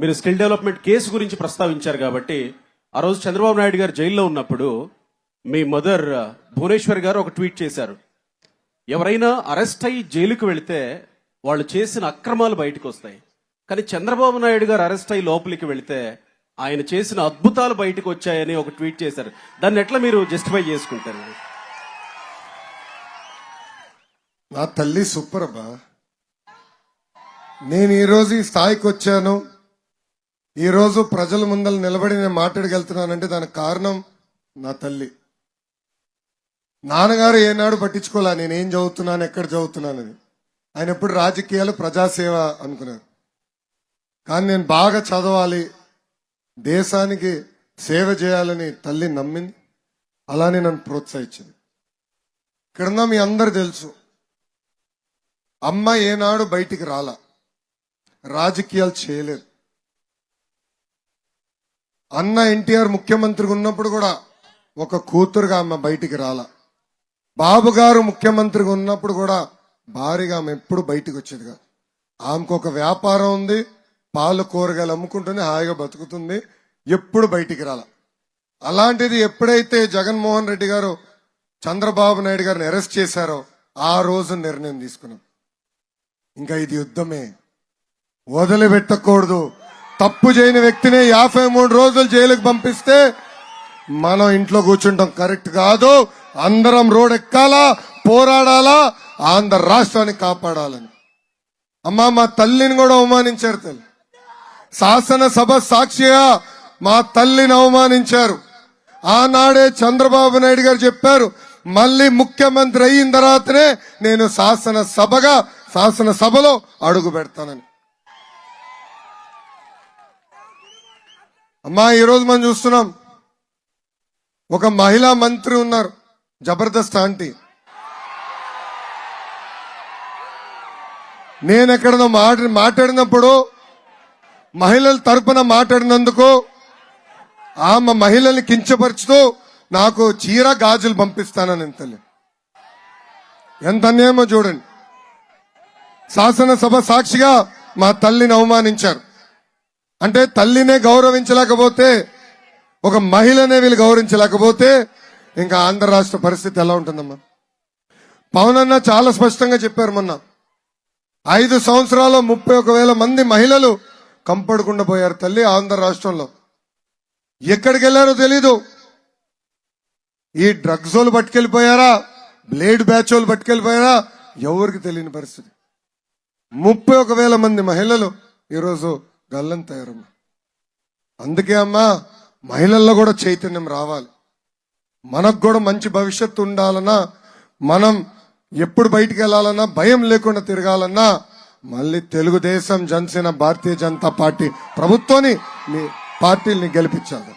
మీరు skill development case గురించి ప్రస్తావించారు కాబట్టి ఆ రోజు చంద్రబాబు నాయుడు గారు జైల్లో ఉన్నప్పుడు మీ మదర్ భువనేశ్వర్ గారు ఒక ట్వీట్ చేశారు. ఎవరైనా అరెస్ట్ అయ్యి జైలుకు వెళితే వాళ్ళు చేసిన అక్రమాలు బయటకు వస్తాయి. కానీ చంద్రబాబు నాయుడు గారు అరెస్ట్ అయ్యి లోపలికి వెళితే ఆయన చేసిన అద్భుతాలు బయటకు వచ్చాయని ఒక ట్వీట్ చేశారు. దాన్ని ఎట్లా మీరు జస్టిఫై చేసుకుంటారు? నా తల్లి సూపర్ అబ్బా నేను ఈరోజు ఈ స్థాయికి వచ్చాను. ఈరోజు ప్రజల ముందర నిలబడి నేను మాట్లాడగలుగుతున్నానంటే దానికి కారణం నా తల్లి. నాన్నగారు ఏనాడు పట్టించుకోలే నేనేం చదువుతున్నాను ఎక్కడ చదువుతున్నానని ఆయన ఎప్పుడు రాజకీయాలు ప్రజాసేవ అనుకున్నారు. కానీ నేను బాగా చదవాలి దేశానికి సేవ చేయాలని తల్లి నమ్మింది. అలానే నన్ను ప్రోత్సహించింది. ఇక్కడున్న మీ అందరు తెలుసు అమ్మ ఏనాడు బయటికి రాలా. రాజకీయాలు చేయలేదు. అన్న ఎన్టీఆర్ ముఖ్యమంత్రిగా ఉన్నప్పుడు కూడా ఒక కూతురుగా ఆమె బయటికి రాల. బాబు గారు ముఖ్యమంత్రిగా ఉన్నప్పుడు కూడా భారీగా ఆమె ఎప్పుడు బయటికి వచ్చేది కాదు. ఆమెకు ఒక వ్యాపారం ఉంది పాలు కూరగాయలు అమ్ముకుంటుంది హాయిగా బతుకుతుంది ఎప్పుడు బయటికి రాల. అలాంటిది ఎప్పుడైతే జగన్మోహన్ రెడ్డి గారు చంద్రబాబు నాయుడు గారిని అరెస్ట్ చేశారో ఆ రోజు నిర్ణయం తీసుకున్నాం. ఇంకా ఇది యుద్ధమే. వదిలిపెట్టకూడదు. తప్పు చేయని వ్యక్తిని యాభై మూడు రోజులు జైలుకు పంపిస్తే మనం ఇంట్లో కూర్చుంటాం. కరెక్ట్ కాదు. అందరం రోడ్ ఎక్కాలా పోరాడాలా ఆంధ్ర రాష్ట్రాన్ని కాపాడాలని. అమ్మా మా తల్లిని కూడా అవమానించారు తల్లి. శాసనసభ సాక్షిగా మా తల్లిని అవమానించారు. ఆనాడే చంద్రబాబు నాయుడు గారు చెప్పారు మళ్ళీ ముఖ్యమంత్రి అయిన తర్వాతనే నేను శాసనసభగా శాసనసభలో అడుగు పెడతానని. అమ్మా ఈరోజు మనం చూస్తున్నాం. ఒక మహిళా మంత్రి ఉన్నారు జబర్దస్త్ ఆంటీ. నేను ఎక్కడో మాట మాట్లాడినప్పుడు మహిళల తరపున మాట్లాడినందుకు ఆమె మహిళల్ని కించపరుచుతూ నాకు చీర గాజులు పంపిస్తానని తల్లి. ఎంత అన్యాయమో చూడండి. శాసనసభ సాక్షిగా మా తల్లిని అవమానించారు. అంటే తల్లినే గౌరవించలేకపోతే ఒక మహిళనే వీళ్ళు గౌరవించలేకపోతే ఇంకా ఆంధ్ర రాష్ట్ర పరిస్థితి ఎలా ఉంటుందమ్మా? పవన్ అన్న చాలా స్పష్టంగా చెప్పారు మొన్న. ఐదు సంవత్సరాల్లో ముప్పై ఒక వేల మంది మహిళలు కంపడకుండా పోయారు తల్లి ఆంధ్ర రాష్ట్రంలో. ఎక్కడికి వెళ్ళారో తెలీదు. ఈ డ్రగ్స్ వాళ్ళు పట్టుకెళ్ళిపోయారా? బ్లేడ్ బ్యాచ్ వాళ్ళు పట్టుకెళ్ళిపోయారా? ఎవరికి తెలియని పరిస్థితి. ముప్పై ఒక వేల మంది మహిళలు ఈరోజు గల్లం గల్లంతయ్యారమ్మా అందుకే అమ్మా మహిళల్లో కూడా చైతన్యం రావాలి. మనకు కూడా మంచి భవిష్యత్తు ఉండాలన్నా మనం ఎప్పుడు బయటికి వెళ్ళాలన్నా భయం లేకుండా తిరగాలన్నా మళ్ళీ తెలుగుదేశం జనసేన భారతీయ జనతా పార్టీ ప్రభుత్వాన్ని మీ పార్టీల్ని గెలిపించాలి.